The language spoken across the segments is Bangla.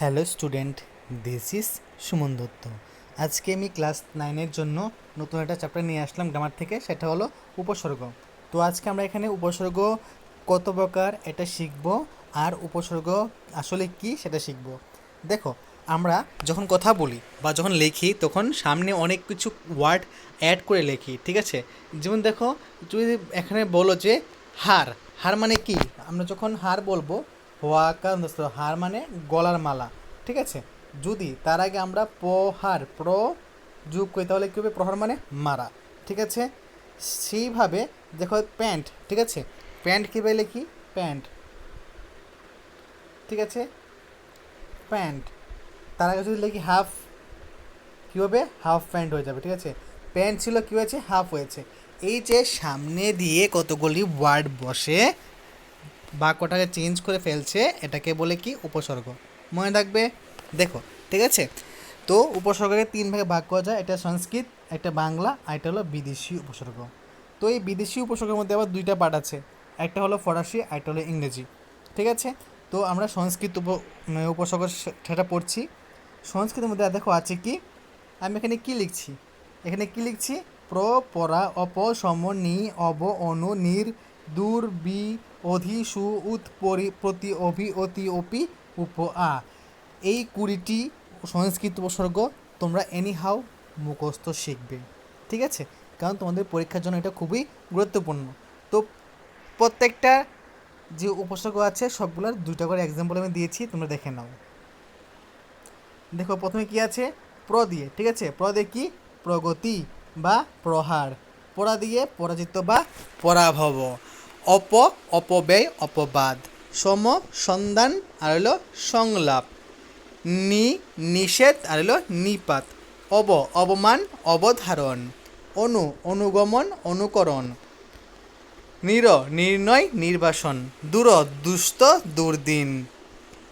Hello student this is Suman Dutta. আজকে আমি ক্লাস নাইনের জন্য নতুন একটা চ্যাপ্টার নিয়ে আসলাম গ্রামার থেকে, সেটা হলো উপসর্গ। তো আজকে আমরা এখানে উপসর্গ কত প্রকার, এটা শিখব, আর উপসর্গ আসলে কি, সেটা শিখব। দেখো, আমরা যখন কথা বলি বা যখন লিখি, তখন সামনে অনেক কিছু ওয়ার্ড অ্যাড করে লিখি, ঠিক আছে? যেমন দেখো তুমি এখানে বলো যে হার হার মানে কি? আমরা যখন হার বলব হোয়াকা দোস্ত হার মানে গলার মালা, ঠিক আছে? যদি তার আগে আমরা প্রহার প্র যোগ করি, তাহলে কী হবে? প্রহার মানে মারা, ঠিক আছে? সেইভাবে দেখো প্যান্ট, ঠিক আছে? প্যান্ট কীভাবে লিখি প্যান্ট, ঠিক আছে? প্যান্ট, তার আগে যদি লিখি হাফ, কী হবে? হাফ প্যান্ট হয়ে যাবে, ঠিক আছে? প্যান্ট ছিল কী হয়েছে? হাফ হয়েছে। এই যে সামনে দিয়ে কতগুলি ওয়ার্ড বসে বাক্যটাকে চেঞ্জ করে ফেলছে, এটাকে বলে কি? উপসর্গ। মনে রাখবে? দেখো, ঠিক আছে? তো উপসর্গকে তিন ভাগে ভাগ করা যায়। এটা সংস্কৃত, একটা বাংলা, আর এটা হলো বিদেশি উপসর্গ। তো এই বিদেশি উপসর্গের মধ্যে আবার দুইটা পার্ট আছে। একটা হলো ফরাসি, আর একটা হলো ইংরেজি। ঠিক আছে? তো আমরা সংস্কৃত উপ মানে উপসর্গ সেটা পড়ছি। সংস্কৃতের মধ্যে দেখো আছে কি? আমি এখানে কি লিখছি? এখানে কি লিখছি? প্র, পরা, অপ, সম, নি, অব, অনু, নির, দূর, বি অধি সু উৎ পরি প্রতি অভি অতি অপি উপ আ। এই কুড়িটি সংস্কৃত উপসর্গ তোমরা এনি হাউ মুখস্থ শিখবে। ঠিক আছে? কারণ তোমাদের পরীক্ষার জন্য এটা খুবই গুরুত্বপূর্ণ। তো প্রত্যেকটা যে উপসর্গ আছে সবগুলোর দুইটা করে এক্সাম্পল আমি দিয়েছি, তোমরা দেখে নাও। দেখো, প্রথমে কি আছে? প্র দিয়ে ঠিক আছে? প্র দিয়ে কি? প্রগতি বা প্রহার। পরা দিয়ে পরাজিত বা পরাভব। অপ, অপব্যয়, অপবাদ। সম, সন্ধান, আর হলো সংলাপ। নি, নিষেধ, আর হলো নিপাত। অব, অবমান, অবধারণ। অনু, অনুগমন, অনুকরণ। নির, নির্ণয়, নির্বাসন। দূর দুস্থ দুর্দিন।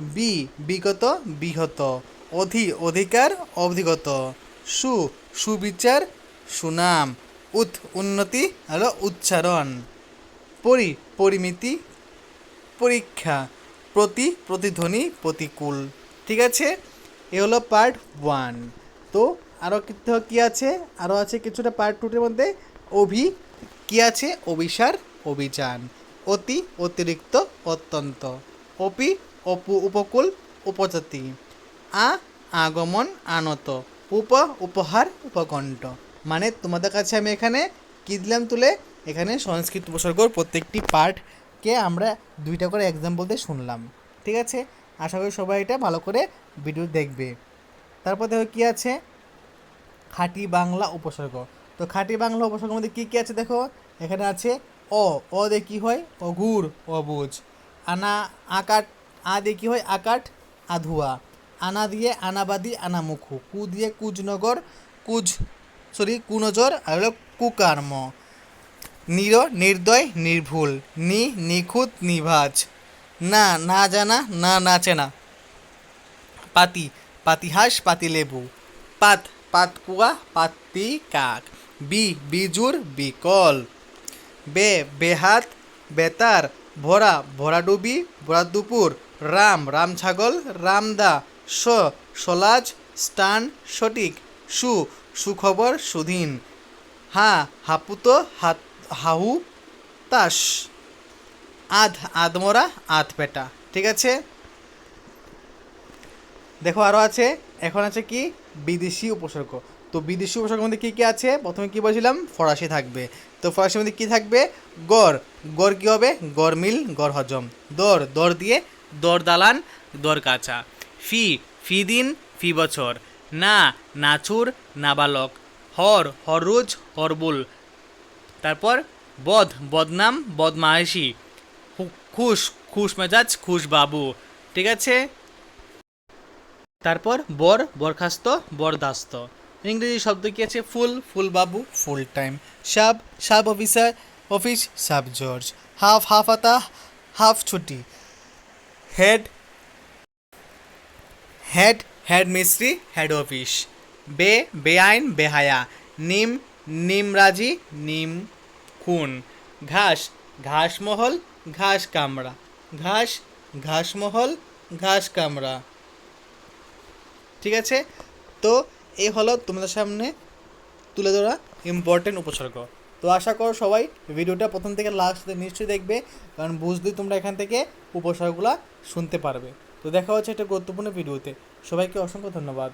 বি, বিগত, বিহত। অধি, অধিকার, অধিগত। সু, সুবিচার, সুনাম। উৎ, উন্নতি হলো উচ্চারণ। পরি, পরিমিতি, পরীক্ষা, প্রতি, প্রতিধ্বনি, প্রতিকূল। ঠিক আছে? এ হলো পার্ট ওয়ান তো আরও কিছু কী আছে? আরও আছে কিছুটা পার্ট টুটের মধ্যে? অভি, কী আছে? অভিসার, অভিযান। অতি, অতিরিক্ত, অত্যন্ত। অপি, অপু, উপকূল, উপজাতি। আ, আগমন, আনত। উপ, উপহার উপকণ্ঠ মানে তোমাদের কাছে আমি এখানে কী দিলাম তুলে এখানে সংস্কৃত উপসর্গর প্রত্যেকটি পার্টকে আমরা দুইটা করে এক্সাম্পল দিয়ে শুনলাম। ঠিক আছে? আশা করি সবাই এটা ভালো করে ভিডিও দেখবে। তারপর দেখো কী আছে? খাঁটি বাংলা উপসর্গ। তো খাঁটি বাংলা উপসর্গের মধ্যে কী কী আছে দেখো? এখানে আছে অ অ দিয়ে কী হয়? অঘুর অবুজ। আনা, আকাট, আ দিয়ে কী হয়? আকাট, আধুয়া। আনা দিয়ে আনাবাদি, আনামুখু। কু দিয়ে কুজনগর, কুজ সরি কুনজর, আর হলো কুকর্ম। নির, নির্দয়, নির্ভুল। নি, নিখুঁত, নিভাজ। না না জানা, না না। পাতি, পাতিহাস, পাতিলেবু। পাত পাতকুয়া পাতি কাক। বি, বিজুর, বিকল। বে, বেহাত, বেতার, ভরা ভরা ডুবি ভরা দুপুর রাম রাম ছাগল রামদা স, সলাজ, স্টান সঠিক সু, সুখবর, সুধীন। হা হাপুত হাত, হাহু, তাস। আধ আদমরা আধ পেটা। ঠিক আছে? দেখো আরও আছে। এখন আছে কি? বিদেশি উপসর্গ। তো বিদেশি উপসর্গের মধ্যে কী কী আছে? প্রথমে কী বলছিলাম? ফরাসি থাকবে। তো ফরাসির মধ্যে কী থাকবে? গড়। গড় কী হবে? গড় মিল, গড় হজম। দর। দর দিয়ে দর দালান, দর কাঁচা। ফি। ফি দিন, ফি বছর। না নাচুর নাবালক হর হররুজ হরবুল। তারপর বদ বদনাম বদমাইশি হু- খুশ খুশ মেজাজ, খুশ বাবু। ঠিক আছে? তারপর বর, বরখাস্ত, বরদাস্ত। ইংরেজি শব্দ কি আছে? ফুল ফুল বাবু। Full time. Sub sub officer, office, sub judge half half আতা, হাফ ছুটি। হেড হেড হেড মিস্ত্রি, হেড অফিস। বে, বেআইন, বেহায়া। নিম, নিমরাজি, নিম খুন। ঘাস, ঘাসমহল, ঘাস কামড়া। ঘাস, ঘাসমহল, ঘাস কামড়া। ঠিক আছে? তো এই হলো তোমাদের সামনে তুলে ধরা ইম্পর্টেন্ট উপসর্গ। তো আশা করো সবাই ভিডিওটা প্রথম থেকে লাস্ট নিশ্চয়ই দেখবে, কারণ বুঝলেই তোমরা এখান থেকে উপসর্গগুলো শুনতে পারবে। তো দেখা হচ্ছে একটা গুরুত্বপূর্ণ ভিডিওতে। সবাইকে অসংখ্য ধন্যবাদ।